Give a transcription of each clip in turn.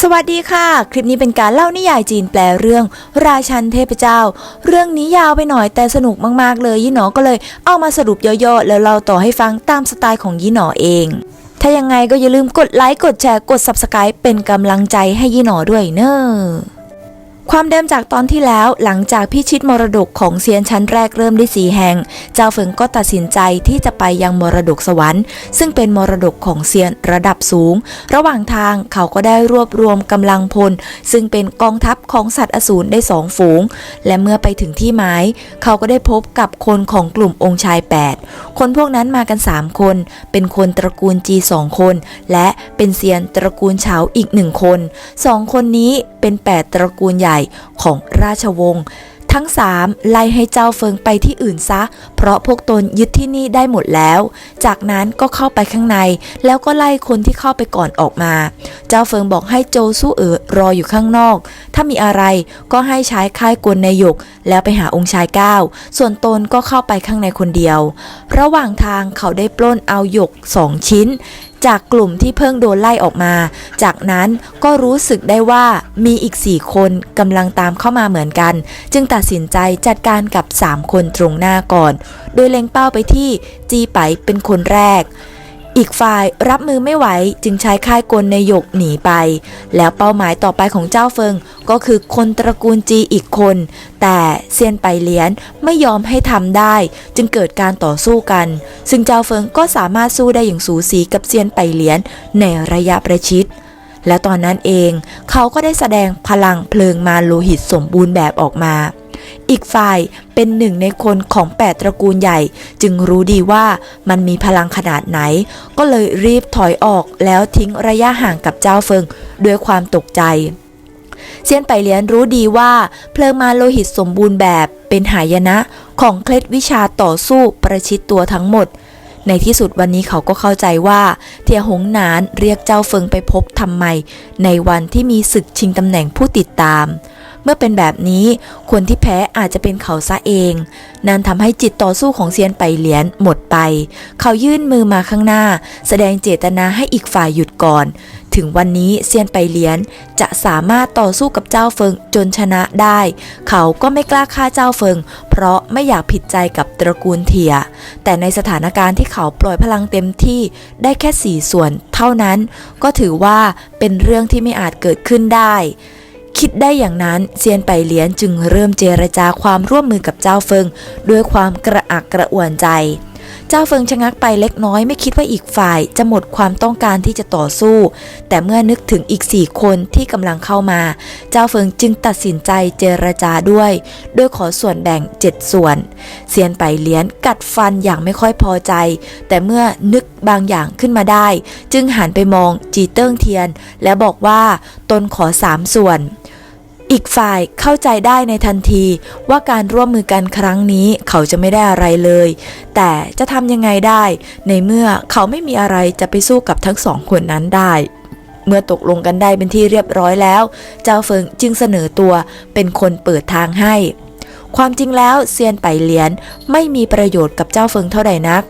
สวัสดีค่ะ คลิปนี้เป็นการเล่านิยายจีนแปลเรื่อง ราชันเทพเจ้า เรื่องนี้ยาวไปหน่อยแต่สนุกมากๆเลยยี่หนอก็เลยเอามาสรุปย่อๆแล้วเล่าต่อให้ฟังตามสไตล์ของยี่หนอเอง ถ้ายังไงก็อย่าลืมกดไลค์กดแชร์กด subscribe เป็นกำลังใจให้ยี่หนอด้วยเนอะ ความเดิมจากตอนที่แล้วหลังจากพิชิตมรดกของเซียนชั้นแรกเริ่มได้สีแห่ง เจ้าเฟิงก็ตัดสินใจที่จะไปยังมรดกสวรรค์ ซึ่งเป็นมรดกของเซียนระดับสูง ระหว่างทางเขาก็ได้รวบรวมกำลังพล ซึ่งเป็นกองทัพของสัตว์อสูรได้สองฝูง และเมื่อไปถึงที่หมาย เขาก็ได้พบกับคนของกลุ่มองค์ชาย 8 คนพวกนั้นมากัน 3 คน เป็นคนตระกูลจีสองคน และเป็นเซียนตระกูลเฉาอีกหนึ่งคนสองคนนี้เป็น 8 ตระกูลใหญ่ของราชวงศ์ทั้งสามไล่ให้เจ้าเฟิงไปที่อื่นซะ เพราะพวกตนยึดที่นี่ได้หมดแล้ว จากนั้นก็เข้าไปข้างใน แล้วก็ไล่คนที่เข้าไปก่อนออกมา เจ้าเฟิงบอกให้โจสู้เอ๋อรออยู่ข้างนอก ถ้ามีอะไรก็ให้ใช้ค่ายกลในหยก แล้วไปหาองค์ชายก้าวส่วนตนก็เข้าไปข้างในคนเดียว ระหว่างทางเขาได้ปล้นเอาหยกสองชิ้น จากกลุ่มที่เพิ่งโดนไล่ออกมา จากนั้นก็รู้สึกได้ว่ามีอีก 4 คนกำลังตามเข้ามาเหมือนกัน จึงตัดสินใจจัดการกับ 3 คนตรงหน้าก่อน โดยเล็งเป้าไปที่จีไปเป็นคนแรก อีกฝ่ายรับมือไม่ไหวจึงใช้ค่ายกลในหยกหนีไป แล้วเป้าหมายต่อไปของเจ้าเฟิงก็คือคนตระกูลจีอีกคน แต่เซียนไปเลียนไม่ยอมให้ทำได้ จึงเกิดการต่อสู้กัน ซึ่งเจ้าเฟิงก็สามารถสู้ได้อย่างสูสีกับเซียนไปเลียนในระยะประชิดและตอนนั้นเองเขาก็ได้แสดงพลังเพลิงมาโลหิตสมบูรณ์แบบออกมา อีกฝ่ายเป็นหนึ่งในคนของแปดตระกูลใหญ่ จึงรู้ดีว่ามันมีพลังขนาดไหน ก็เลยรีบถอยออกแล้วทิ้งระยะห่างกับเจ้าเฟิงด้วยความตกใจเซียนไปเลียนรู้ดีว่า เพลิงมาโลหิตสมบูรณ์แบบเป็นหายนะของเคล็ดวิชาต่อสู้ประชิดตัวทั้งหมด ในที่สุดวันนี้เขาก็เข้าใจว่า เทียหงนานเรียกเจ้าเฟิงไปพบทำไม ในวันที่มีศึกชิงตำแหน่งผู้ติดตาม เมื่อเป็นแบบนี้คนที่แพ้อาจจะเป็นเขาซะเอง นั่นทำให้จิตต่อสู้ของเซียนไปเหลียนหมดไป เขายื่นมือมาข้างหน้า แสดงเจตนาให้อีกฝ่ายหยุดก่อน ถึงวันนี้เซียนไปเหลียนจะสามารถต่อสู้กับเจ้าเฟิงจนชนะได้ เขาก็ไม่กล้าฆ่าเจ้าเฟิง เพราะไม่อยากผิดใจกับตระกูลเทีย แต่ในสถานการณ์ที่เขาปล่อยพลังเต็มที่ได้แค่สี่ส่วนเท่านั้น ก็ถือว่าเป็นเรื่องที่ไม่อาจเกิดขึ้นได้ คิดได้อย่างนั้นเซียนไปเหลียนจึงเริ่มเจรจาความร่วมมือกับเจ้าเฟิง ด้วยความกระอักกระอ่วนใจ เจ้าเฟิงชะงักไปเล็กน้อยไม่คิดว่าอีกฝ่ายจะหมดความต้องการที่จะต่อสู้ แต่เมื่อนึกถึงอีกสี่คนที่กำลังเข้ามา เจ้าเฟิงจึงตัดสินใจเจรจาด้วยโดยขอส่วนแบ่ง7ส่วน เซียนไปเหลียนกัดฟันอย่างไม่ค่อยพอใจ แต่เมื่อนึกบางอย่างขึ้นมาได้ จึงหันไปมองจีเติ้งเทียน และบอกว่าตนขอสามส่วน อีกฝ่ายเข้าใจได้ในทันทีว่าการร่วมมือกันครั้งนี้เขาจะไม่ได้อะไรเลย แต่จะทำยังไงได้ ในเมื่อเขาไม่มีอะไรจะไปสู้กับทั้งสองคนนั้นได้ เมื่อตกลงกันได้เป็นที่เรียบร้อยแล้ว เจ้าเฟิงจึงเสนอตัวเป็นคนเปิดทางให้ ความจริงแล้วเซียนไปเหลียนไม่มีประโยชน์กับเจ้าเฟิงเท่าใดนัก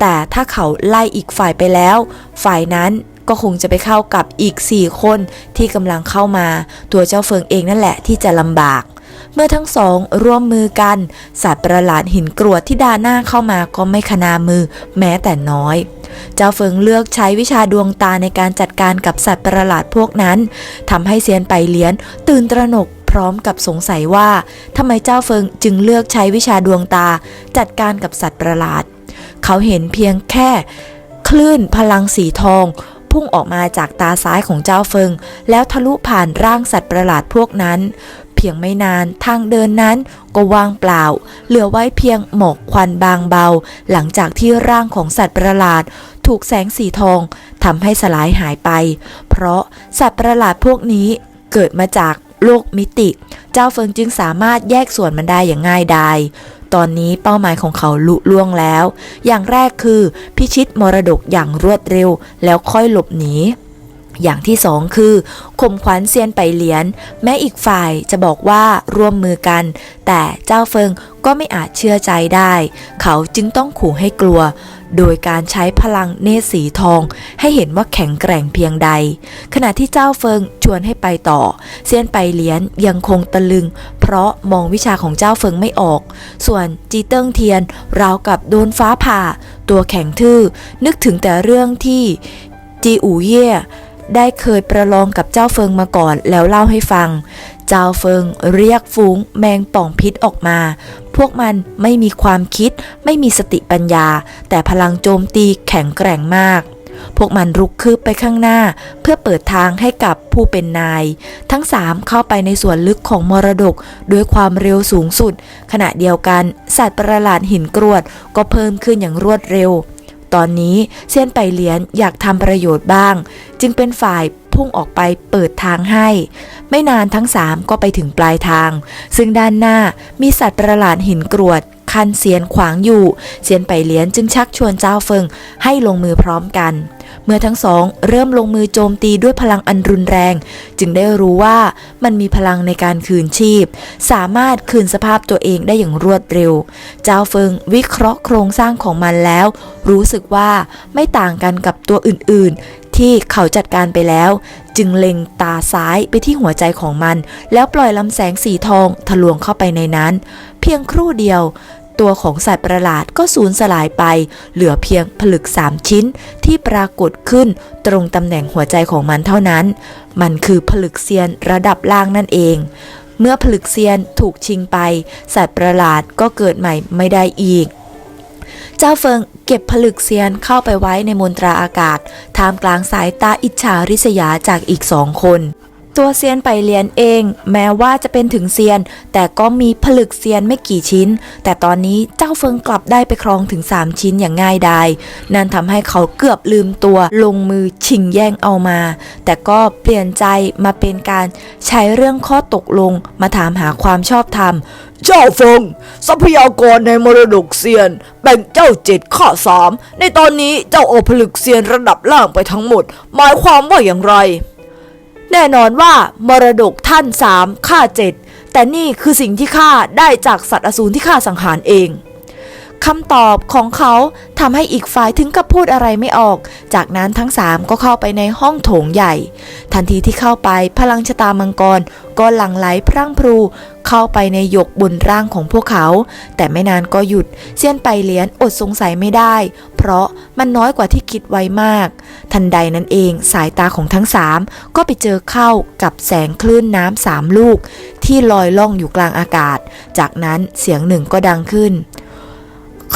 แต่ถ้าเขาไล่อีกฝ่ายไปแล้ว ฝ่ายนั้น ก็คงจะไปเข้ากับอีก 4 คนที่กำลังเข้ามา ตัวเจ้าเฟิงเองนั่นแหละที่จะลำบาก เมื่อทั้งสองร่วมมือกัน สัตว์ประหลาดหินกรวดที่ดาหน้าเข้ามาก็ไม่ขนามือแม้แต่น้อย เจ้าเฟิงเลือกใช้วิชาดวงตาในการจัดการกับสัตว์ประหลาดพวกนั้นทำให้เซียนไปเลี้ยน ตื่นตระหนกพร้อมกับสงสัยว่าทำไมเจ้าเฟิงจึงเลือกใช้วิชาดวงตา จัดการกับสัตว์ประหลาด เขาเห็นเพียงแค่ คลื่นพลังสีทอง พุ่งออกมาจากตาซ้ายของเจ้าเฟิง แล้วทะลุผ่านร่างสัตว์ประหลาดพวกนั้น เพียงไม่นานทางเดินนั้นก็ว่างเปล่า เหลือไว้เพียงหมอกควันบางเบา หลังจากที่ร่างของสัตว์ประหลาด ถูกแสงสีทองทำให้สลายหายไป เพราะสัตว์ประหลาดพวกนี้เกิดมาจากโลกมิติ เจ้าเฟิงจึงสามารถแยกส่วนมันได้อย่างง่ายดาย ตอนนี้เป้าหมายของเขาลุล่วงแล้ว อย่างแรกคือ พิชิตมรดกอย่างรวดเร็ว แล้วค่อยหลบหนีอย่างที่สองคือข่มขวัญเซียนไปเหลียนแม้อีกฝ่ายจะบอกว่าร่วมมือกัน แต่เจ้าเฟิงก็ไม่อาจเชื่อใจได้ เขาจึงต้องขู่ให้กลัว โดยการใช้พลังเนตรสีทอง ให้เห็นว่าแข็งแกร่งเพียงใด ขณะที่เจ้าเฟิงชวนให้ไปต่อ เซียนไปเหลียนยังคงตะลึง เพราะมองวิชาของเจ้าเฟิงไม่ออก ส่วนจีเติ้งเทียนราวกับโดนฟ้าผ่า ตัวแข็งทื่อ นึกถึงแต่เรื่องที่จีอูเย่ได้เคยประลองกับเจ้าเฟิงมาก่อนแล้วเล่าให้ฟัง เจ้าเฟิงเรียกฝูงแมงป่องพิษออกมา พวกมันไม่มีความคิด ไม่มีสติปัญญา แต่พลังโจมตีแข็งแกร่งมาก พวกมันรุกคืบไปข้างหน้า เพื่อเปิดทางให้กับผู้เป็นนาย ทั้งสามเข้าไปในส่วนลึกของมรดกด้วยความเร็วสูงสุด ขณะเดียวกันสัตว์ประหลาดหินกรวดก็เพิ่มขึ้นอย่างรวดเร็วตอนนี้เซียนไปเหลียนอยากทำประโยชน์บ้าง จึงเป็นฝ่าย พุ่งออกไปเปิดทางให้ ไม่นานทั้งสามก็ไปถึงปลายทาง ซึ่งด้านหน้ามีสัตว์ประหลาดหินกรวด คันเสียนขวางอยู่เซียนไปเหลียนจึงชักชวนเจ้าเฟิงให้ลงมือพร้อมกัน เมื่อทั้งสองเริ่มลงมือโจมตีด้วยพลังอันรุนแรง จึงได้รู้ว่ามันมีพลังในการคืนชีพ สามารถคืนสภาพตัวเองได้อย่างรวดเร็ว เจ้าเฟิงวิเคราะห์โครงสร้างของมันแล้ว รู้สึกว่าไม่ต่างกันกับตัวอื่นๆ ที่เขาจัดการไปแล้ว จึงเล็งตาซ้ายไปที่หัวใจของมัน แล้วปล่อยลำแสงสีทองทะลวงเข้าไปในนั้น เพียงครู่เดียว ตัวของสัตว์ประหลาดก็สูญสลายไป เหลือเพียงผลึกสามชิ้นที่ปรากฏขึ้นตรงตำแหน่งหัวใจของมันเท่านั้น มันคือผลึกเซียนระดับล่างนั่นเอง เมื่อผลึกเซียนถูกชิงไป สัตว์ประหลาดก็เกิดใหม่ไม่ได้อีกเจ้าเฟิงเก็บผลึกเซียนเข้าไปไว้ในมนตราอากาศท่ามกลางสายตาอิจฉาริษยาจากอีกสองคน ตัวเซียนไปเรียนเอง แม้ว่าจะเป็นถึงเซียน แต่ก็มีผลึกเซียนไม่กี่ชิ้น แต่ตอนนี้เจ้าเฟิงกลับได้ไปครองถึง 3 ชิ้นอย่างง่ายดายนั่นทำให้เขาเกือบลืมตัวลงมือชิงแย่งเอามา แต่ก็เปลี่ยนใจมาเป็นการใช้เรื่องข้อตกลงมาถามหาความชอบธรรมเจ้าฟงทรัพยากรในมรดกเซียน แบ่งเจ้าเจ็ดข้าสามในตอนนี้เจ้าเอผลึกเซียนระดับล่างไปทั้งหมด หมายความว่าอย่างไร แน่นอนว่ามรดกท่านสามข้าเจ็ดแต่นี่คือสิ่งที่ข้าได้จากสัตว์อสูรที่ข้าสังหารเอง คำตอบของเขาทำให้อีกฝ่ายถึงกับพูดอะไรไม่ออก จากนั้นทั้งสามก็เข้าไปในห้องโถงใหญ่ ทันทีที่เข้าไปพลังชะตามังกรก็หลั่งไหลพรั่งพรูเข้าไปในหยกบนร่างของพวกเขา แต่ไม่นานก็หยุดเซียนไปเหลียนอดสงสัยไม่ได้ เพราะมันน้อยกว่าที่คิดไว้มาก ทันใดนั้นเองสายตาของทั้งสามก็ไปเจอเข้ากับแสงคลื่นน้ำสามลูก ที่ลอยล่องอยู่กลางอากาศ จากนั้นเสียงหนึ่งก็ดังขึ้น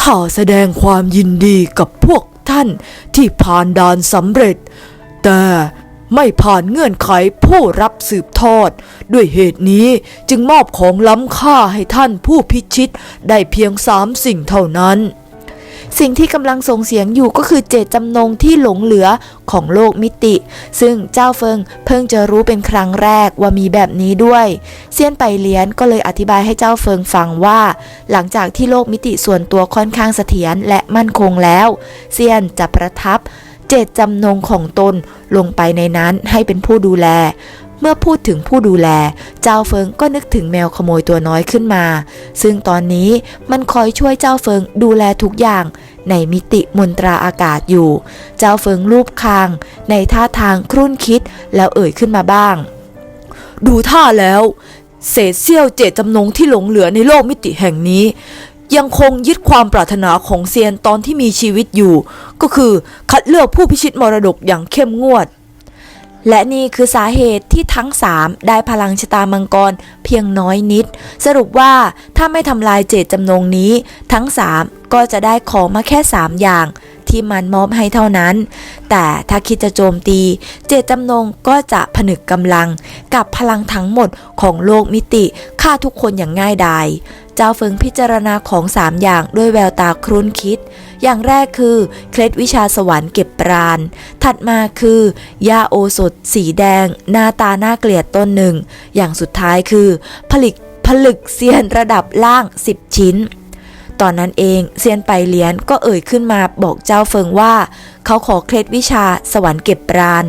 ข้าแสดงความยินดีกับพวกท่านที่ผ่านด่านสำเร็จ แต่ไม่ผ่านเงื่อนไขผู้รับสืบทอด ด้วยเหตุนี้จึงมอบของล้ำค่าให้ท่านผู้พิชิตได้เพียงสามสิ่งเท่านั้น สิ่งที่กำลังส่งเสียงอยู่ก็คือเจตจำนงที่หลงเหลือของโลกมิติ ซึ่งเจ้าเฟิงเพิ่งจะรู้เป็นครั้งแรกว่ามีแบบนี้ด้วย เซียนไปเลียนก็เลยอธิบายให้เจ้าเฟิงฟังว่า หลังจากที่โลกมิติส่วนตัวค่อนข้างเสถียรและมั่นคงแล้ว เซียนจะประทับเจตจำนงของตนลงไปในนั้นให้เป็นผู้ดูแล เมื่อพูดถึงผู้ดูแล เจ้าเฟิงก็นึกถึงแมวขโมยตัวน้อยขึ้นมา ซึ่งตอนนี้มันคอยช่วยเจ้าเฟิงดูแลทุกอย่าง ในมิติมนตราอากาศอยู่ เจ้าเฟิงรูปคาง ในท่าทางครุ่นคิดแล้วเอ่ยขึ้นมาบ้าง ดูท่าแล้ว เศษเสี้ยวเจตจำนงที่หลงเหลือในโลกมิติแห่งนี้ยังคงยึดความปรารถนาของเซียนตอนที่มีชีวิตอยู่ ก็คือคัดเลือกผู้พิชิตมรดกอย่างเข้มงวด และนี่คือสาเหตุที่ทั้ง 3 ได้พลังชะตามังกรเพียงน้อยนิด สรุปว่าถ้าไม่ทำลายเจตจำนงนี้ ทั้ง 3 ก็จะได้ของมาแค่ 3 อย่างที่มันมอบให้เท่านั้น แต่ถ้าคิดจะโจมตี เจตจำนงก็จะผนึกกำลัง กับพลังทั้งหมดของโลกมิติฆ่าทุกคนอย่างง่ายดาย เจ้าเฟิงพิจารณาของ3อย่างด้วยแววตาครุ้นคิด อย่างแรกคือ เคล็ดวิชาสวรรค์เก็บปราณ ถัดมาคือยาโอสถ สีแดง หน้าตาน่าเกลียดต้นหนึ่ง อย่างสุดท้ายคือ ผลิตผลึกเซียนระดับล่าง 10 ชิ้น ตอนนั้นเองเซียนไปเลียนก็เอ่ยขึ้นมาบอกเจ้าเฟิงว่า เขาขอเคล็ดวิชาสวรรค์เก็บปราณ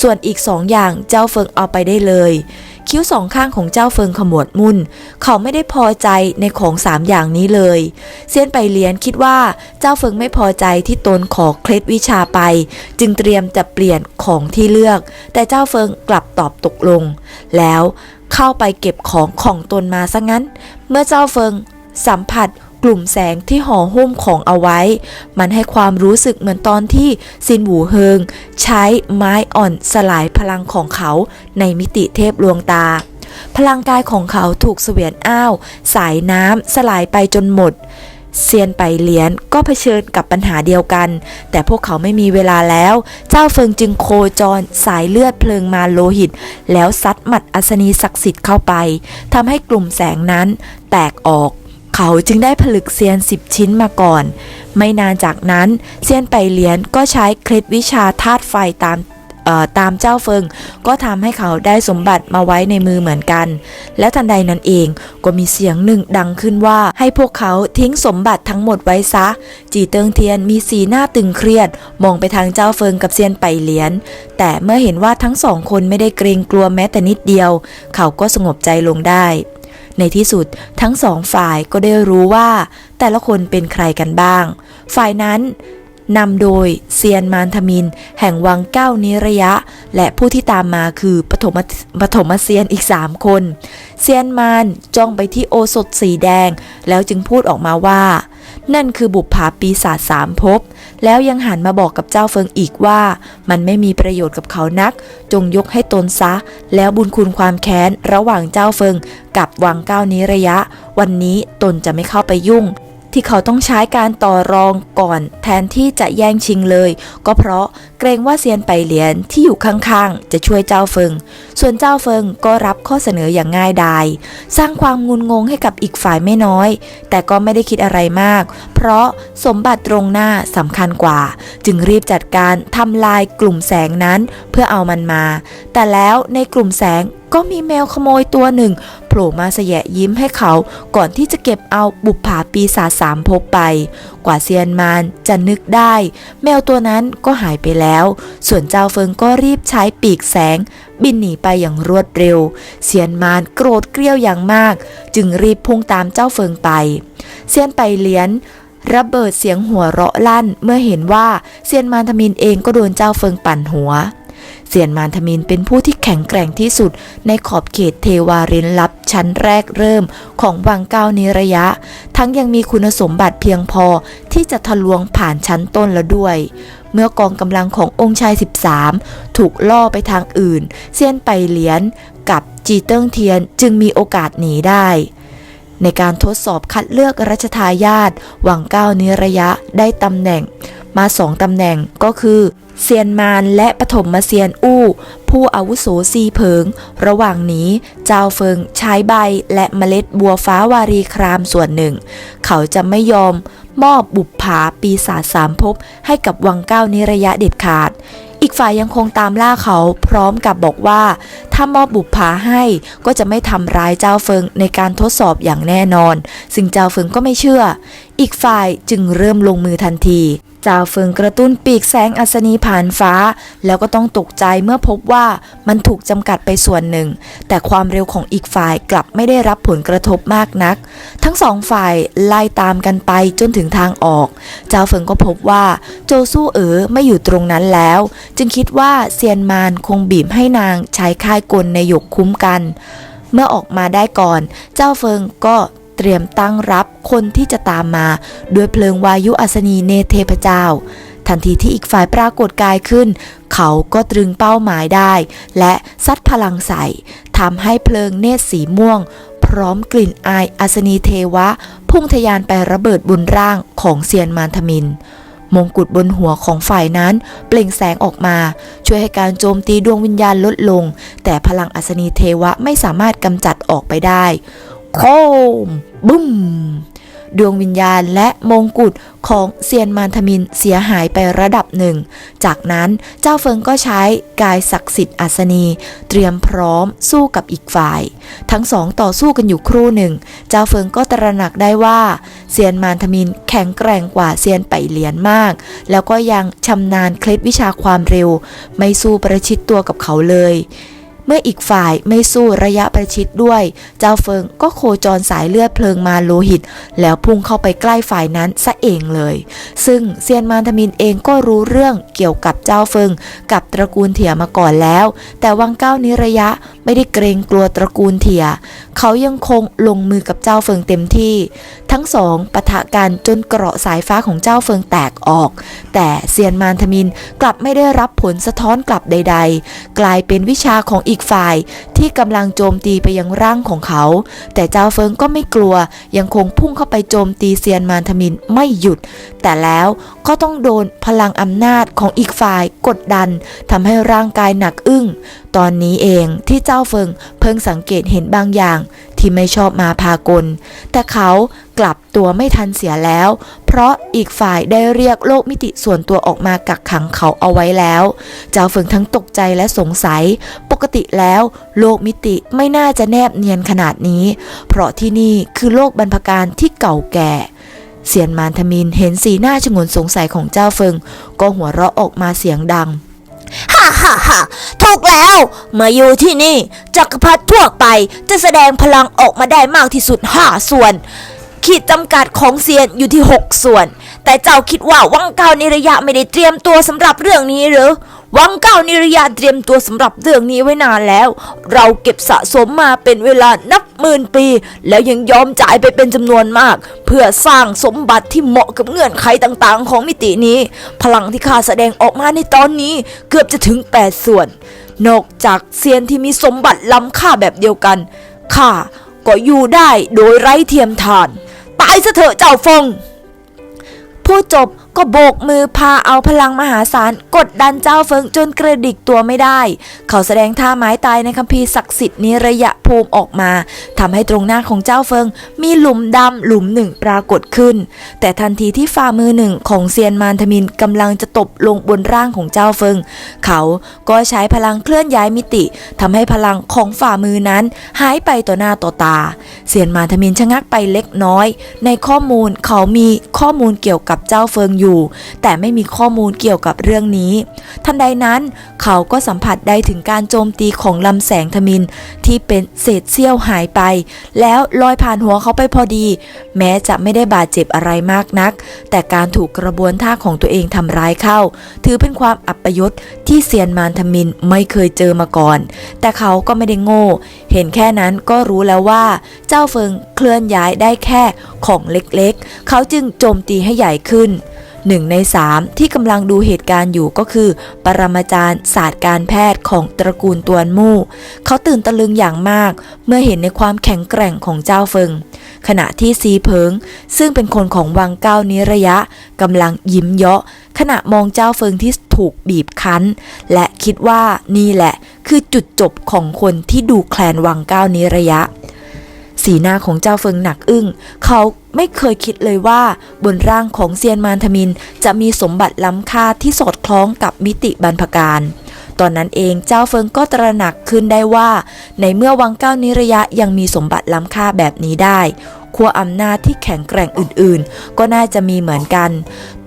ส่วนอีกสองอย่างเจ้าเฟิงเอาไปได้เลย คิ้วสองข้างของเจ้าเฟิงขมวดมุนเขาไม่ได้พอใจในของสามอย่างนี้เลย เซียนไปเลียนคิดว่าเจ้าเฟิงไม่พอใจที่ตนขอเคล็ดวิชาไป จึงเตรียมจะเปลี่ยนของที่เลือก แต่เจ้าเฟิงกลับตอบตกลง แล้วเข้าไปเก็บของของตนมาซะงั้น เมื่อเจ้าเฟิงสัมผัส กลุ่มแสงที่ห่อหุ้มของเอาไว้ มันให้ความรู้สึกเหมือนตอนที่ซินหวูเฮิง ใช้ไม้อ่อนสลายพลังของเขาในมิติเทพลวงตา พลังกายของเขาถูกเสวียนอ้าว สายน้ำสลายไปจนหมดเซียนไปเหลียนก็เผชิญกับปัญหาเดียวกัน แต่พวกเขาไม่มีเวลาแล้ว เจ้าเฟิงจึงโคจรสายเลือดเพลิงมาโลหิต แล้วซัดหมัดอัศนีศักดิ์สิทธิ์เข้าไปทำให้กลุ่มแสงนั้นแตกออก เขาจึงได้ผลึกเซียนสิบชิ้นมาก่อน ไม่นานจากนั้นเซียนไปเหลียนก็ใช้เคล็ดวิชาธาตุไฟตามตามเจ้าเฟิง ก็ทำให้เขาได้สมบัติมาไว้ในมือเหมือนกัน และทันใดนั้นเองก็มีเสียงหนึ่งดังขึ้นว่า ให้พวกเขาทิ้งสมบัติทั้งหมดไว้ซะ จีเติงเทียนมีสีหน้าตึงเครียด มองไปทางเจ้าเฟิงกับเซียนไปเหลียน แต่เมื่อเห็นว่าทั้งสองคนไม่ได้เกรงกลัวแม้แต่นิดเดียว เขาก็สงบใจลงได้ ในที่สุดทั้งสองฝ่ายก็ได้รู้ว่าแต่ละคนเป็นใครกันบ้าง ฝ่ายนั้น นำโดยเซียนมานทมิน แห่งวังเก้านิระยะ และผู้ที่ตามมาคือปฐมปฐมเซียนอีกสามคน เซียนมานจ้องไปที่โอสถสีแดง แล้วจึงพูดออกมาว่า นั่นคือบุปผาปีศาจสามภพแล้วยังหันมาบอกกับเจ้าเฟิงอีกว่า มันไม่มีประโยชน์กับเขานัก จงยกให้ตนซะ แล้วบุญคุณความแค้นระหว่างเจ้าเฟิงกับวังเก้านิระยะ วันนี้ตนจะไม่เข้าไปยุ่ง ที่เขาต้องใช้การต่อรองก่อน แทนที่จะแย่งชิงเลย ก็เพราะเกรงว่าเซียนไปเหลียนที่อยู่ข้างๆ จะช่วยเจ้าเฟิงส่วนเจ้าเฟิงก็รับข้อเสนออย่างง่ายดาย สร้างความงุนงงให้กับอีกฝ่ายไม่น้อย แต่ก็ไม่ได้คิดอะไรมาก เพราะสมบัติตรงหน้าสำคัญกว่า จึงรีบจัดการทำลายกลุ่มแสงนั้นเพื่อเอามันมา แต่แล้วในกลุ่มแสงก็มีแมวขโมยตัวหนึ่งโผล่มาแสยะยิ้มให้เขาก่อนที่จะเก็บเอาบุปผาปีศาจสามภพไป กว่าเซียนมานจะนึกได้ แมวตัวนั้นก็หายไปแล้ว ส่วนเจ้าเฟิงก็รีบใช้ปีกแสงบินหนีไปอย่างรวดเร็ว เซียนมานโกรธเกรี้ยวอย่างมาก จึงรีบพุ่งตามเจ้าเฟิงไป เซียนไปเลียนระเบิดเสียงหัวเราะลั่นเมื่อเห็นว่าเซียนมานทมินเองก็โดนเจ้าเฟิงปั่นหัว เซียนมานทมินเป็นผู้ที่แข็งแกร่งที่สุดในขอบเขตเทวารินลับชั้นแรกเริ่มของวังเก้านิระยะ ทั้งยังมีคุณสมบัติเพียงพอที่จะทะลวงผ่านชั้นต้นแล้วด้วย เมื่อกองกำลังขององค์ชาย 13 ถูกล่อไปทางอื่น เซียนไปเหลียนกับจีเติ้งเทียนจึงมีโอกาสหนีได้ ในการทดสอบคัดเลือกรัชทายาทวังเก้านิระยะได้ตำแหน่ง มาสองตำแหน่งก็คือ เซียนมานและปฐมมาเซียนอู้ ผู้อาวุโสซีเพิง ระหว่างนี้เจ้าเฟิงใช้ใบและเมล็ดบัวฟ้าวารีครามส่วนหนึ่ง เขาจะไม่ยอมมอบบุปผาปีศาจสามภพให้กับวังเก้านิระยะเด็ดขาด อีกฝ่ายยังคงตามล่าเขาพร้อมกับบอกว่า ถ้ามอบบุปผาให้ก็จะไม่ทำร้ายเจ้าเฟิงในการทดสอบอย่างแน่นอน ซึ่งเจ้าเฟิงก็ไม่เชื่อ อีกฝ่ายจึงเริ่มลงมือทันที จ้าเฟิงกระตุ้นปีกแสงอัศนีผ่านฟ้า แล้วก็ต้องตกใจเมื่อพบว่ามันถูกจำกัดไปส่วนหนึ่ง แต่ความเร็วของอีกฝ่ายกลับไม่ได้รับผลกระทบมากนัก ทั้งสองฝ่ายไล่ตามกันไปจนถึงทางออกเจ้าเฟิงก็พบว่าโจสู้เอ๋อไม่อยู่ตรงนั้นแล้ว จึงคิดว่าเซียนมานคงบีบให้นางใช้ค่ายกลในหยกคุ้มกัน เมื่อออกมาได้ก่อน เจ้าเฟิงก็ ตรียมตั้งรับคนที่จะตามมา ด้วยเพลิงวายุอัศนีเนเทพเจ้า ทันทีที่อีกฝ่ายปรากฏกายขึ้น เขาก็ตรึงเป้าหมายได้ และซัดพลังใส่ทำให้เพลิงเนตรสีม่วง พร้อมกลิ่นอายอัศนีเทวะ พุ่งทะยานไประเบิดบนร่างของเซียนมานทมินมงกุฎบนหัวของฝ่ายนั้นเปล่งแสงออกมา ช่วยให้การโจมตีดวงวิญญาณลดลง แต่พลังอัศนีเทวะไม่สามารถกำจัดออกไปได้ โคมบึ้ม ดวงวิญญาณและมงกุฎของเซียนมานทมินเสียหายไประดับหนึ่ง จากนั้นเจ้าเฟิงก็ใช้กายศักดิ์สิทธิ์อัศนี เตรียมพร้อมสู้กับอีกฝ่าย ทั้งสองต่อสู้กันอยู่ครู่หนึ่ง เจ้าเฟิงก็ตระหนักได้ว่าเซียนมานทมินแข็งแกร่งกว่าเซียนไปเหลียนมาก แล้วก็ยังชำนาญเคล็ดวิชาความเร็ว ไม่สู้ประชิดตัวกับเขาเลย มื่อออีกฝ่ายไม่สู้ระยะประชิดด้วย เจ้าเฟิงก็โคจรสายเลือดเพลิงมาโลหิต แล้วพุ่งเข้าไปใกล้ฝ่ายนั้นซะเองเลย ซึ่งเซียนมารทมินเองก็รู้เรื่องเกี่ยวกับเจ้าเฟิง กับตระกูลเถียมาก่อนแล้ว แต่วังเก้านิระยะไม่ได้เกรงกลัวตระกูลเถีย เขายังคงลงมือกับเจ้าเฟิงเต็มที่ ทั้งสองปะทะกันจนเกราะสายฟ้าของเจ้าเฟิงแตกออก แต่เซียนมารทมินกลับไม่ได้รับผลสะท้อนกลับใด ๆ กลายเป็นวิชาของอีกฝ่ายที่กำลังโจมตีไปยังร่างของเขา แต่เจ้าเฟิงก็ไม่กลัว ยังคงพุ่งเข้าไปโจมตีเซียนมารทมินไม่หยุด แต่แล้วก็ต้องโดนพลังอำนาจของอีกฝ่ายกดดันทำให้ร่างกายหนักอึ้ง ตอนนี้เองที่เจ้าเฟิงเพิ่งสังเกตเห็นบางอย่าง ที่ไม่ชอบมาพากล แต่เขากลับตัวไม่ทันเสียแล้ว เพราะอีกฝ่ายได้เรียกโลกมิติส่วนตัวออกมากักขังเขาเอาไว้แล้ว เจ้าเฟิงทั้งตกใจและสงสัย ปกติแล้ว โลกมิติไม่น่าจะแนบเนียนขนาดนี้ เพราะที่นี่คือโลกบรรพการที่เก่าแก่เซียนมารทมินเห็นสีหน้าชงนสงสัยของเจ้าเฟิง ก็หัวเราะออกมาเสียงดัง ฮ่าฮ่าฮ่าถูกแล้วเมื่อยู่ที่นี่ จักรพรรดิทั่วไปจะแสดงพลังออกมาได้มากที่สุด 5 ส่วน ขีดจำกัดของเซียนอยู่ที่ 6 ส่วน แต่เจ้าคิดว่าวังเกาในระยะไม่ได้เตรียมตัวสำหรับเรื่องนี้หรือ วังเก้านิรยะเตรียมตัวสำหรับเรื่องนี้ไว้นานแล้ว เราเก็บสะสมมาเป็นเวลานับหมื่นปี แล้วยังยอมจ่ายไปเป็นจำนวนมาก เพื่อสร้างสมบัติที่เหมาะกับเงื่อนไขต่างๆ ของมิตินี้ พลังที่ข้าแสดงออกมาในตอนนี้เกือบจะถึง 8 ส่วน นอกจากเซียนที่มีสมบัติล้ำค่าแบบเดียวกันข้าก็อยู่ได้โดยไร้เทียมทาน ตายซะเถอะเจ้าฟงผู้จบ ก็โบกมือพาเอาพลังมหาศาลกดดันเจ้าเฟิงจนกระดิกตัวไม่ได้ เขาแสดงท่าไม้ตายในคัมภีร์ศักดิ์สิทธิ์นิระยะภูมิออกมาทำให้ตรงหน้าของเจ้าเฟิงมีหลุมดำหลุมหนึ่งปรากฏขึ้น แต่ทันทีที่ฝ่ามือหนึ่งของเซียนมารทมินกำลังจะตบลงบนร่างของเจ้าเฟิง เขาก็ใช้พลังเคลื่อนย้ายมิติทำให้พลังของฝ่ามือนั้นหายไปต่อหน้าต่อตา เซียนมารทมินชะงักไปเล็กน้อย ในข้อมูลเขามีข้อมูลเกี่ยวกับเจ้าเฟิงอยู่ แต่ไม่มีข้อมูลเกี่ยวกับเรื่องนี้ ทันใดนั้นเขาก็สัมผัสได้ถึงการโจมตีของลำแสงทมินที่เป็นเศษเสี้ยวหายไป แล้วลอยผ่านหัวเขาไปพอดี แม้จะไม่ได้บาดเจ็บอะไรมากนัก แต่การถูกกระบวนท่าของตัวเองทำร้ายเข้า ถือเป็นความอัปยศที่เซียนมารทมินไม่เคยเจอมาก่อน แต่เขาก็ไม่ได้โง่ เห็นแค่นั้นก็รู้แล้วว่า เจ้าเฟิงเคลื่อนย้ายได้แค่ของเล็กๆ เขาจึงโจมตีให้ใหญ่ขึ้น หนึ่งในสามที่กำลังดูเหตุการณ์อยู่ก็คือ ปรมาจารย์ศาสตร์การแพทย์ของตระกูลตวนมู่ เขาตื่นตะลึงอย่างมาก เมื่อเห็นในความแข็งแกร่งของเจ้าเฟิง ขณะที่ซีเพิง ซึ่งเป็นคนของวังเก้านิระยะกำลังยิ้มเยาะ ขณะมองเจ้าเฟิงที่ถูกบีบคั้น และคิดว่านี่แหละคือจุดจบของคนที่ดูแคลนวังเก้านิระยะ สีหน้าของเจ้าเฟิงหนักอึ้ง เขาไม่เคยคิดเลยว่า บนร่างของเซียนมารทมิน จะมีสมบัติล้ำค่าที่สอดคล้องกับมิติบรรพการ ตอนนั้นเองเจ้าเฟิงก็ตระหนักขึ้นได้ว่า ในเมื่อวังเก้านิระยะยังมีสมบัติล้ำค่าแบบนี้ได้ขั้วอำนาจที่แข็งแกร่งอื่นๆ ก็น่าจะมีเหมือนกัน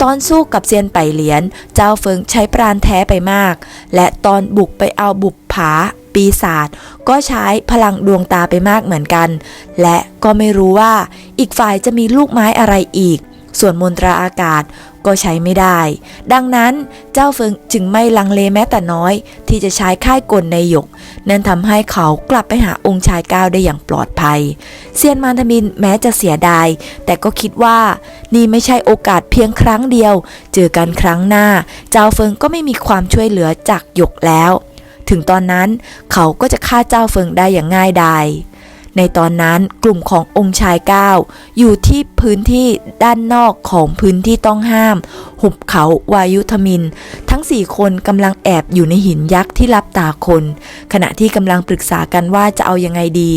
ตอนสู้กับเซียนไปเหลียนเจ้าเฟิงใช้ปราณแท้ไปมาก และตอนบุกไปเอาบุปผา ปีศาจก็ใช้พลังดวงตาไปมากเหมือนกัน และก็ไม่รู้ว่าอีกฝ่ายจะมีลูกไม้อะไรอีก ส่วนมนตราอากาศก็ใช้ไม่ได้ ดังนั้นเจ้าเฟิงจึงไม่ลังเลแม้แต่น้อย ที่จะใช้ค่ายกลในหยก นั่นทำให้เขากลับไปหาองค์ชายก้าวได้อย่างปลอดภัย เซียนมารทมินแม้จะเสียดาย แต่ก็คิดว่านี่ไม่ใช่โอกาสเพียงครั้งเดียว เจอกันครั้งหน้า เจ้าเฟิงก็ไม่มีความช่วยเหลือจากหยกแล้ว ถึงตอนนั้นเขาก็จะฆ่าเจ้าเฟิงได้อย่างง่ายดาย ในตอนนั้นกลุ่มขององค์ชายก้าวอยู่ที่พื้นที่ด้านนอกของพื้นที่ต้องห้าม หุบเขาวายุทมิน ทั้งสี่คนกำลังแอบอยู่ในหินยักษ์ที่รับตาคน ขณะที่กำลังปรึกษากันว่าจะเอายังไงดี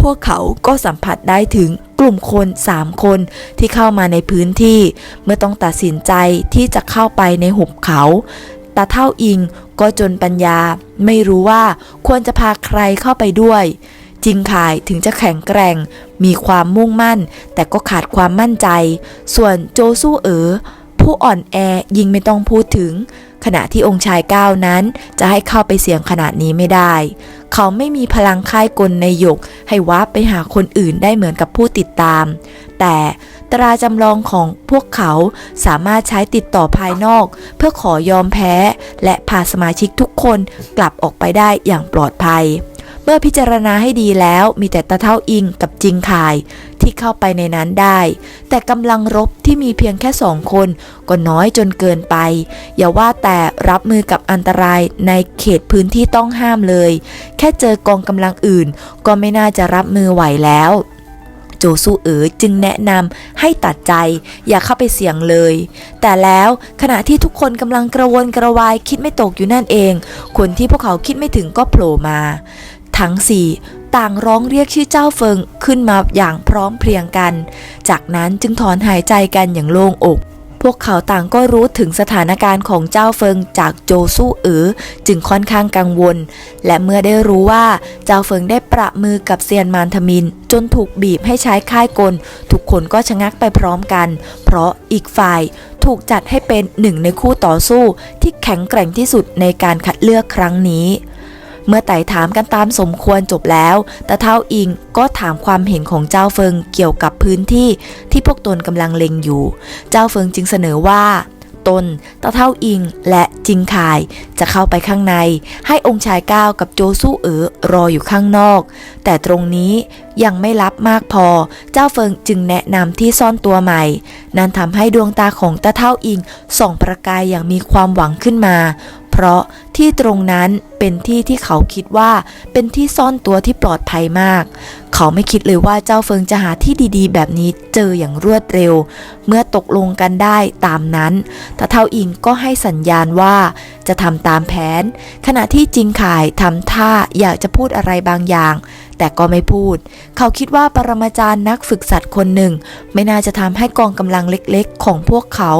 พวกเขาก็สัมผัสได้ถึงกลุ่มคนสามคนที่เข้ามาในพื้นที่ เมื่อต้องตัดสินใจที่จะเข้าไปในหุบเขา ตาเท่าอิง ก็จนปัญญา ไม่รู้ว่าควรจะพาใครเข้าไปด้วยจิงขายถึงจะแข็งแกร่ง มีความมุ่งมั่น แต่ก็ขาดความมั่นใจ ส่วนโจสู้เอ๋อผู้อ่อนแอยิ่งไม่ต้องพูดถึง ขณะที่องค์ชายก้าวนั้นจะให้เข้าไปเสี่ยงขนาดนี้ไม่ได้ เขาไม่มีพลังค่ายกลในหยก ให้วาร์ปไปหาคนอื่นได้เหมือนกับผู้ติดตาม แต่ ตราจำลองของพวกเขาสามารถใช้ติดต่อภายนอก เพื่อขอยอมแพ้ และพาสมาชิกทุกคนกลับออกไปได้อย่างปลอดภัย เมื่อพิจารณาให้ดีแล้วมีแต่ตาเท่าอิงกับจิงคายที่เข้าไปในนั้นได้ แต่กำลังรบที่มีเพียงแค่สองคนก็น้อยจนเกินไป อย่าว่าแต่รับมือกับอันตรายในเขตพื้นที่ต้องห้ามเลย แค่เจอกองกำลังอื่น ก็ไม่น่าจะรับมือไหวแล้ว โจซูเอ๋อจึงแนะนำให้ตัดใจอย่าเข้าไปเสี่ยงเลย แต่แล้วขณะที่ทุกคนกำลังกระวนกระวายคิดไม่ตกอยู่นั่นเอง คนที่พวกเขาคิดไม่ถึงก็โผล่มา ทั้งสี่ต่างร้องเรียกชื่อเจ้าเฟิงขึ้นมาอย่างพร้อมเพรียงกัน จากนั้นจึงถอนหายใจกันอย่างโล่งอก พวกเขาต่างก็รู้ถึงสถานการณ์ของเจ้าเฟิงจากโจสู้เอ๋อจึงค่อนข้างกังวล และเมื่อได้รู้ว่าเจ้าเฟิงได้ประมือกับเซียนมานทมิน จนถูกบีบให้ใช้ค่ายกล ทุกคนก็ชะงักไปพร้อมกัน เพราะอีกฝ่ายถูกจัดให้เป็นหนึ่งในคู่ต่อสู้ที่แข็งแกร่งที่สุดในการคัดเลือกครั้งนี้ เมื่อไต่ถามกันตามสมควรจบแล้วตาเท่าอิงก็ถามความเห็นของเจ้าเฟิงเกี่ยวกับพื้นที่ที่พวกตนกำลังเล็งอยู่ เจ้าเฟิงจึงเสนอว่าตนตาเท่าอิงและจิงคายจะเข้าไปข้างใน ให้องค์ชายก้าวกับโจสู้เอ๋อรออยู่ข้างนอก แต่ตรงนี้ยังไม่ลับมากพอ เจ้าเฟิงจึงแนะนำที่ซ่อนตัวใหม่ นั่นทำให้ดวงตาของตาเท่าอิงส่องประกายอย่างมีความหวังขึ้นมา เพราะ ที่ตรงนั้นเป็นที่ที่เขาคิดว่าเป็นที่ซ่อนตัวที่ปลอดภัยมาก เขาไม่คิดเลยว่าเจ้าเฟิงจะหาที่ดีๆ แบบนี้เจออย่างรวดเร็ว เมื่อตกลงกันได้ตามนั้นตาเท่าอิงก็ให้สัญญาณว่าจะทำตามแผน ขณะที่จิงข่ายทำท่าอยากจะพูดอะไรบางอย่าง แต่ก็ไม่พูด เขาคิดว่าปรมาจารย์นักฝึกสัตว์คนหนึ่ง ไม่น่าจะทำให้กองกำลังเล็กๆ ของพวกเขา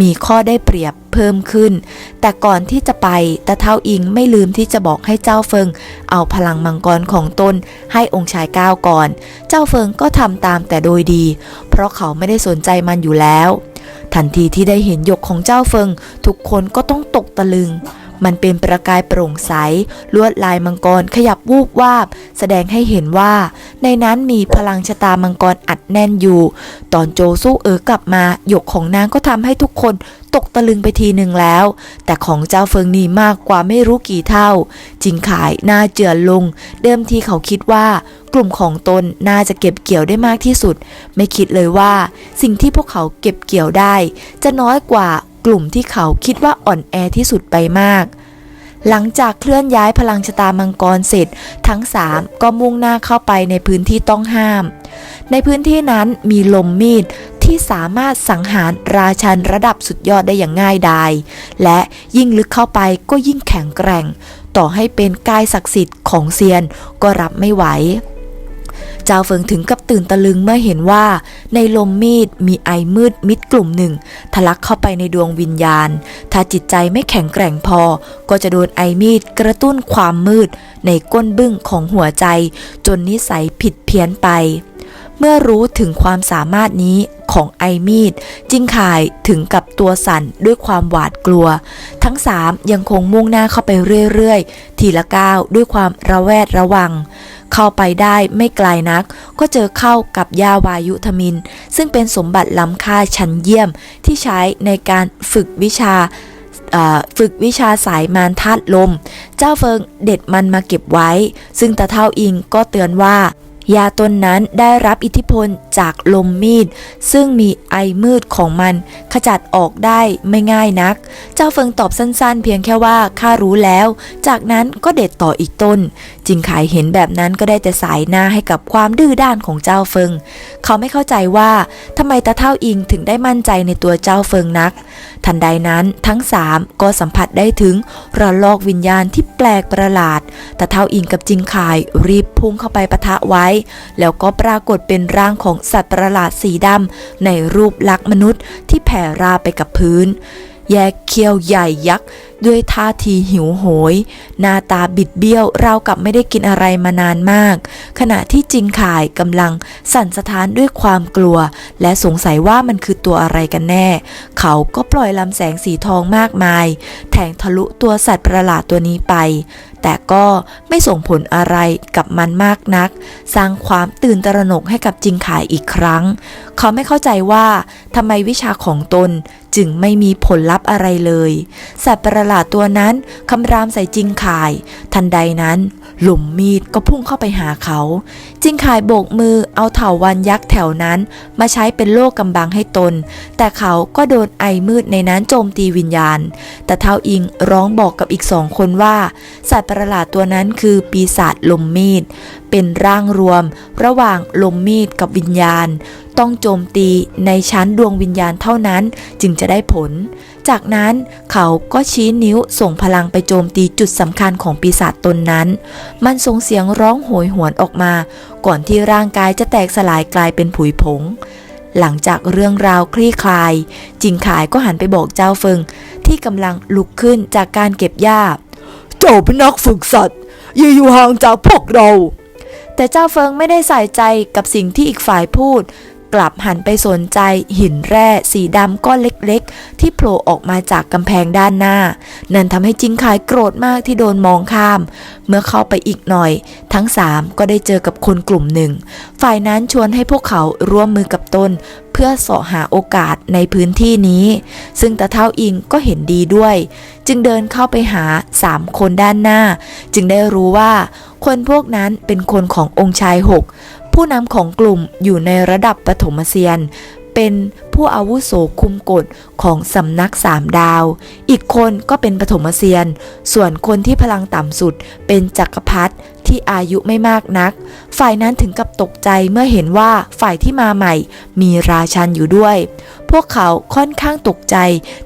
มีข้อได้เปรียบเพิ่มขึ้น แต่ก่อนที่จะไปตาเท่าอิงไม่ลืมที่จะบอกให้เจ้าเฟิง เอาพลังมังกรของตนให้องค์ชายก้าวก่อน เจ้าเฟิงก็ทำตามแต่โดยดี เพราะเขาไม่ได้สนใจมันอยู่แล้ว ทันทีที่ได้เห็นหยกของเจ้าเฟิง ทุกคนก็ต้องตกตะลึง มันเป็นประกายโปร่งใส ลวดลายมังกรขยับวูบวาบ แสดงให้เห็นว่า ในนั้นมีพลังชะตามังกรอัดแน่นอยู่ ตอนโจสู้เอ๋อกลับมา หยกของนางก็ทำให้ทุกคนตกตะลึงไปทีหนึ่งแล้ว แต่ของเจ้าเฟิงนี่มากกว่าไม่รู้กี่เท่า จิงขายหน้าเจือลง เดิมทีเขาคิดว่ากลุ่มของตนน่าจะเก็บเกี่ยวได้มากที่สุด ไม่คิดเลยว่า สิ่งที่พวกเขาเก็บเกี่ยวได้ จะน้อยกว่า กลุ่มที่เขาคิดว่าอ่อนแอที่สุดไปมาก หลังจากเคลื่อนย้ายพลังชะตามังกรเสร็จ ทั้งสามก็มุ่งหน้าเข้าไปในพื้นที่ต้องห้าม ในพื้นที่นั้นมีลมมีดที่สามารถสังหารราชันระดับสุดยอดได้อย่างง่ายดาย และยิ่งลึกเข้าไปก็ยิ่งแข็งแกร่ง ต่อให้เป็นกายศักดิ์สิทธิ์ของเซียนก็รับไม่ไหว เจ้าเฟิงถึงกับตื่นตะลึงเมื่อเห็นว่า ในลมมีดมีไอมืดมิดกลุ่มหนึ่ง ทะลักเข้าไปในดวงวิญญาณ ถ้าจิตใจไม่แข็งแกร่งพอ ก็จะโดนไอมีดกระตุ้นความมืด ในก้นบึ้งของหัวใจ จนนิสัยผิดเพี้ยนไปเมื่อรู้ถึงความสามารถนี้ของไอมีดจิงข่ายถึงกับตัวสั่นด้วยความหวาดกลัว ทั้งสามยังคงมุ่งหน้าเข้าไปเรื่อยๆ ทีละก้าวด้วยความระแวดระวัง เข้าไปได้ไม่ไกลนัก ก็เจอเข้ากับยาวายุทมิน ซึ่งเป็นสมบัติล้ำค่าชั้นเยี่ยมที่ใช้ในการฝึกวิชาฝึกวิชาสายมารธาตุลม เจ้าเฟิงเด็ดมันมาเก็บไว้ ซึ่งตาเท่าอิงก็เตือนว่า ยาตนนั้นได้รับอิทธิพลจากลมมีด ซึ่งมีไอมืดของมัน ขจัดออกได้ไม่ง่ายนัก เจ้าเฟิงตอบสั้นๆ เพียงแค่ว่าข้ารู้แล้ว จากนั้นก็เด็ดต่ออีกต้น จิงขายเห็นแบบนั้นก็ได้แต่สายหน้าให้กับความดื้อด้านของเจ้าเฟิง เขาไม่เข้าใจว่าทำไมตาเท่าอิงถึงได้มั่นใจในตัวเจ้าเฟิงนัก ทันใดนั้นทั้งสามก็สัมผัสได้ถึงระลอกวิญญาณที่แปลกประหลาดตาเท่าอิงกับจิงขายรีบพุ่งเข้าไปปะทะไว้แล้วก็ปรากฏเป็นร่างของสัตว์ประหลาดสีดำในรูปลักษณ์มนุษย์ที่แผ่ราไปกับพื้น แยกเคี้ยวใหญ่ยักษ์ด้วยท่าทีหิวโหย หน้าตาบิดเบี้ยวราวกับไม่ได้กินอะไรมานานมาก ขณะที่จิงข่ายกำลังสั่นสะท้านด้วยความกลัว และสงสัยว่ามันคือตัวอะไรกันแน่ เขาก็ปล่อยลำแสงสีทองมากมาย แทงทะลุตัวสัตว์ประหลาดตัวนี้ไป แต่ก็ไม่ส่งผลอะไรกับมันมากนัก สร้างความตื่นตระหนกให้กับจิงขายอีกครั้ง เขาไม่เข้าใจว่าทำไมวิชาของตนจึงไม่มีผลลัพธ์อะไรเลย สัตว์ประหลาดตัวนั้นคำรามใส่จิงขาย ทันใดนั้น หลุมมีดก็พุ่งเข้าไปหาเขา จิงข่ายโบกมือเอาเถาวันยักษ์แถวนั้น มาใช้เป็นโล่กำบังให้ตน แต่เขาก็โดนไอมืดในนั้นโจมตีวิญญาณ แต่เท้าอิงร้องบอกกับอีกสองคนว่า สัตว์ประหลาดตัวนั้นคือปีศาจลมมีด เป็นร่างรวม ระหว่างลมมีดกับวิญญาณ ต้องโจมตีในชั้นดวงวิญญาณเท่านั้นจึงจะได้ผล จากนั้นเขาก็ชี้นิ้วส่งพลังไปโจมตีจุดสำคัญของปีศาจตนนั้น มันส่งเสียงร้องโหยหวนออกมา ก่อนที่ร่างกายจะแตกสลายกลายเป็นผุยผง หลังจากเรื่องราวคลี่คลาย จิงขายก็หันไปบอกเจ้าเฟิง ที่กำลังลุกขึ้นจากการเก็บหญ้า เจ้าเป็นนักฝึกสัตว์อย่าอยู่ห่างจากพวกเรา แต่เจ้าเฟิงไม่ได้ใส่ใจกับสิ่งที่อีกฝ่ายพูด กลับหันไปสนใจหินแร่สีดำก้อนเล็กๆ ที่โผล่ออกมาจากกำแพงด้านหน้า นั่นทำให้จิงขายโกรธมากที่โดนมองข้าม เมื่อเข้าไปอีกหน่อย ทั้งสามก็ได้เจอกับคนกลุ่มหนึ่ง ฝ่ายนั้นชวนให้พวกเขาร่วมมือกับตนเพื่อเสาะหาโอกาสในพื้นที่นี้ ซึ่งตาเท้าอิงก็เห็นดีด้วย จึงเดินเข้าไปหาสามคนด้านหน้า จึงได้รู้ว่าคนพวกนั้นเป็นคนขององค์ชายหก ผู้นำของกลุ่มอยู่ในระดับปฐมเซียน เป็นผู้อาวุโสคุมกฎของสำนักสามดาว อีกคนก็เป็นปฐมเซียน ส่วนคนที่พลังต่ำสุดเป็นจักรพรรดิที่อายุไม่มากนัก ฝ่ายนั้นถึงกับตกใจเมื่อเห็นว่าฝ่ายที่มาใหม่มีราชันอยู่ด้วย พวกเขาค่อนข้างตกใจ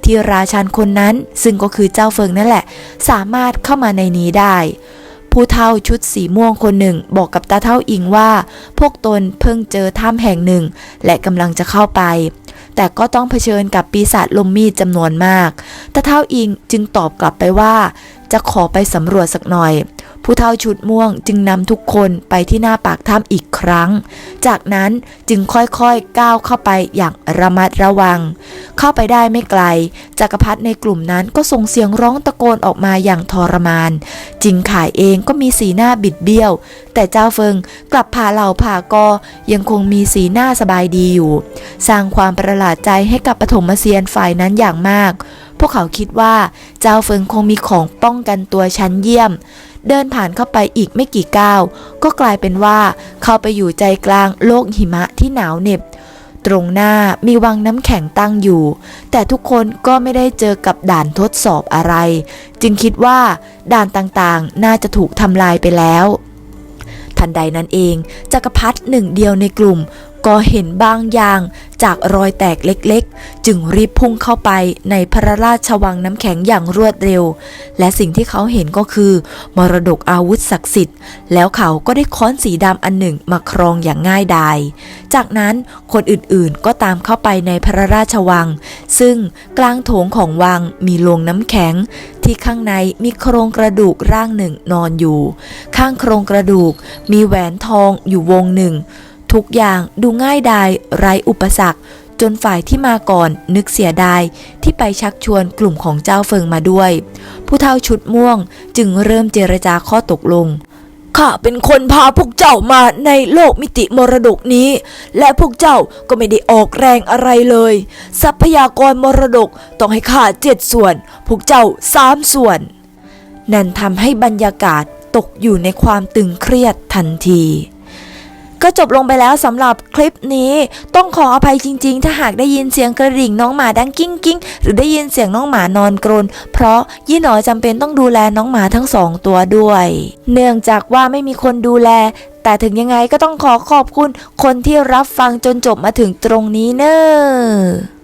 ที่ราชันคนนั้น ซึ่งก็คือเจ้าเฟิงนั่นแหละ สามารถเข้ามาในนี้ได้ ผู้เฒ่าชุดสีม่วงคนหนึ่งบอกกับตาเท่าอิงว่า พวกตนเพิ่งเจอถ้ำแห่งหนึ่ง และกำลังจะเข้าไป แต่ก็ต้องเผชิญกับปีศาจลมมีดจำนวนมาก ตาเท่าอิงจึงตอบกลับไปว่า จะขอไปสำรวจสักหน่อย ผู้เฒ่าชุดม่วงจึงนำทุกคนไปที่หน้าปากถ้ำอีกครั้ง จากนั้นจึงค่อยๆก้าวเข้าไปอย่างระมัดระวัง เข้าไปได้ไม่ไกล จักรพรรดิในกลุ่มนั้นก็ส่งเสียงร้องตะโกนออกมาอย่างทรมาน จิงขายเองก็มีสีหน้าบิดเบี้ยว แต่เจ้าเฟิงกลับพาเหล่าผ่ากอยังคงมีสีหน้าสบายดีอยู่ สร้างความประหลาดใจให้กับปฐมเซียนฝ่ายนั้นอย่างมาก พวกเขาคิดว่าเจ้าเฟิงคงมีของป้องกันตัวชั้นเยี่ยม เดินผ่านเข้าไปอีกไม่กี่ก้าว ก็กลายเป็นว่าเข้าไปอยู่ใจกลางโลกหิมะที่หนาวเหน็บ ตรงหน้ามีวังน้ำแข็งตั้งอยู่ แต่ทุกคนก็ไม่ได้เจอกับด่านทดสอบอะไร จึงคิดว่าด่านต่างๆ น่าจะถูกทำลายไปแล้วทันใดนั้นเองจักรพรรดิหนึ่งเดียวในกลุ่ม ก็เห็นบางอย่างจากรอยแตกเล็กๆ จึงรีบพุ่งเข้าไปในพระราชวังน้ำแข็งอย่างรวดเร็ว และสิ่งที่เขาเห็นก็คือ มรดกอาวุธศักดิ์สิทธิ์ แล้วเขาก็ได้ค้อนสีดำอันหนึ่งมาครองอย่างง่ายดาย จากนั้นคนอื่นๆก็ตามเข้าไปในพระราชวัง ซึ่งกลางโถงของวังมีโลงน้ำแข็ง ที่ข้างในมีโครงกระดูกร่างหนึ่งนอนอยู่ ข้างโครงกระดูกมีแหวนทองอยู่วงหนึ่ง ทุกอย่างดูง่ายดายไร้อุปสรรค จนฝ่ายที่มาก่อนนึกเสียดาย ที่ไปชักชวนกลุ่มของเจ้าเฟิงมาด้วย ผู้เฒ่าชุดม่วงจึงเริ่มเจรจาข้อตกลงข้าเป็นคนพาพวกเจ้ามาในโลกมิติมรดกนี้ และพวกเจ้าก็ไม่ได้ออกแรงอะไรเลย ทรัพยากรมรดกต้องให้ข้าเจ็ดส่วน พวกเจ้าสามส่วน นั่นทำให้บรรยากาศตกอยู่ในความตึงเครียดทันที ก็จบลงไปแล้วสำหรับคลิปนี้ ต้องขออภัยจริง ๆ ถ้าหากได้ยินเสียงกระดิ่งน้องหมาดังกิ้งกิ้งหรือได้ยินเสียงน้องหมานอนกรน เพราะยี่หนอจำเป็นต้องดูแลน้องหมาทั้งสองตัวด้วย เนื่องจากว่าไม่มีคนดูแลแต่ถึงยังไงก็ต้องขอขอบคุณคนที่รับฟังจนจบมาถึงตรงนี้เนอะ